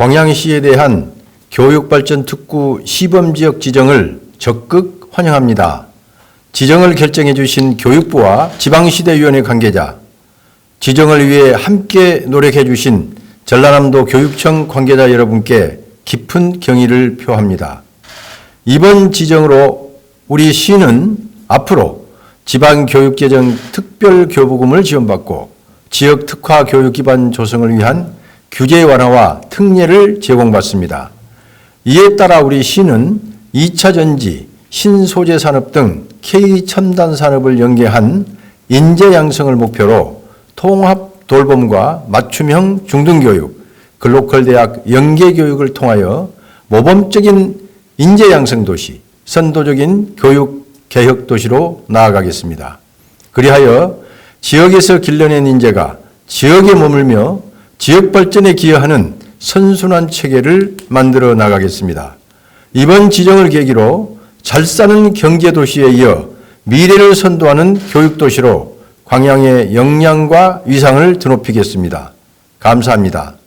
광양시에 대한 교육발전 특구 시범지역 지정을 적극 환영합니다. 지정을 결정해 주신 교육부와 지방시대위원회 관계자, 지정을 위해 함께 노력해 주신 전라남도 교육청 관계자 여러분께 깊은 경의를 표합니다. 이번 지정으로 우리 시는 앞으로 지방교육재정 특별교부금을 지원받고 지역 특화 교육 기반 조성을 위한 규제 완화와 특례를 제공받습니다. 이에 따라 우리 시는 2차 전지, 신소재 산업 등 K 첨단 산업을 연계한 인재 양성을 목표로 통합 돌봄과 맞춤형 중등교육, 글로컬 대학 연계 교육을 통하여 모범적인 인재 양성 도시, 선도적인 교육 개혁 도시로 나아가겠습니다. 그리하여 지역에서 길러낸 인재가 지역에 머물며 지역 발전에 기여하는 선순환 체계를 만들어 나가겠습니다. 이번 지정을 계기로 잘 사는 경제 도시에 이어 미래를 선도하는 교육 도시로 광양의 역량과 위상을 드높이겠습니다. 감사합니다.